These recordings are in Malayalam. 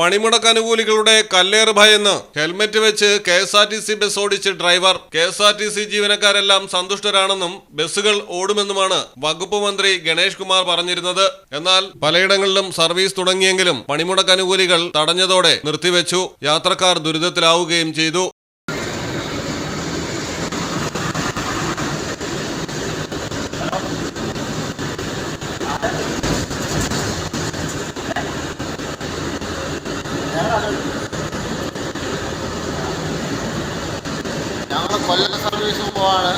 പണിമുടക്ക് അനുകൂലികളുടെ കല്ലേറ് ഭയന്ന് ഹെൽമെറ്റ് വെച്ച് K S R T C bus ഓടിച്ച് driver. K S R T C ജീവനക്കാരെല്ലാം സന്തുഷ്ടരാണെന്നും ബസ്സുകൾ ഓടുമെന്നുമാണ് വകുപ്പ് മന്ത്രി ഗണേഷ് കുമാർ പറഞ്ഞിരുന്നത്. എന്നാൽ പലയിടങ്ങളിലും സർവീസ് തുടങ്ങിയെങ്കിലും പണിമുടക്ക് അനുകൂലികൾ തടഞ്ഞതോടെ നിർത്തിവെച്ചു. യാത്രക്കാർ ദുരിതത്തിലാവുകയും ചെയ്തു. കൊല്ലം സർവീസ് പോവാണ്.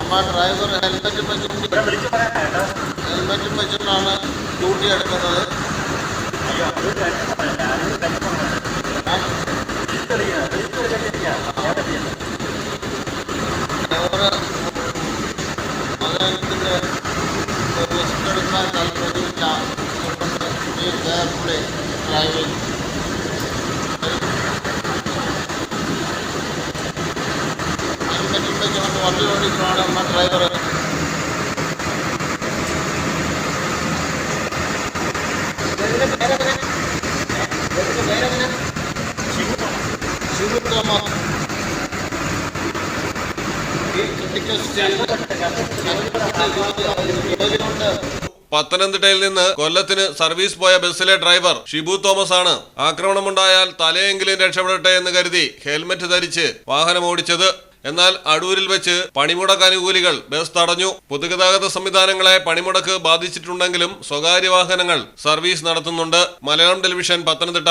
നമ്മുടെ ഡ്രൈവർ ഹെൽമെറ്റ് വെച്ചുകൊണ്ട് ഹെൽമെറ്റും വെച്ചുകൊണ്ടാണ് ഡ്യൂട്ടി എടുക്കുന്നത്. ഡ്രൈവർ അദ്ദേഹത്തിന്റെ റിസ്ക് എടുക്കാൻ താല്പര്യമില്ല ഡ്രൈവിംഗ് ഹെൽമെറ്റും വന്ന് വണ്ടി ഓടിക്കുകയാണ് നമ്മുടെ ഡ്രൈവർ ഈ പത്തനംതിട്ടയിൽ നിന്ന് കൊല്ലത്തിന് സർവീസ് പോയ ബസ്സിലെ ഡ്രൈവർ ഷിബു തോമസ് ആണ്. ആക്രമണമുണ്ടായാൽ തലയെങ്കിലും രക്ഷപ്പെടട്ടെ എന്ന് കരുതി ഹെൽമറ്റ് ധരിച്ച് വാഹനം ഓടിച്ചത് എന്നാൽ അടൂരിൽ വെച്ച് പണിമുടക്ക് അനുകൂലികൾ ബസ് തടഞ്ഞു. പൊതുഗതാഗത സംവിധാനങ്ങളെ പണിമുടക്ക് ബാധിച്ചിട്ടുണ്ടെങ്കിലും സ്വകാര്യ വാഹനങ്ങൾ സർവീസ് നടത്തുന്നുണ്ട്. Malayalam television Pathanamthitta.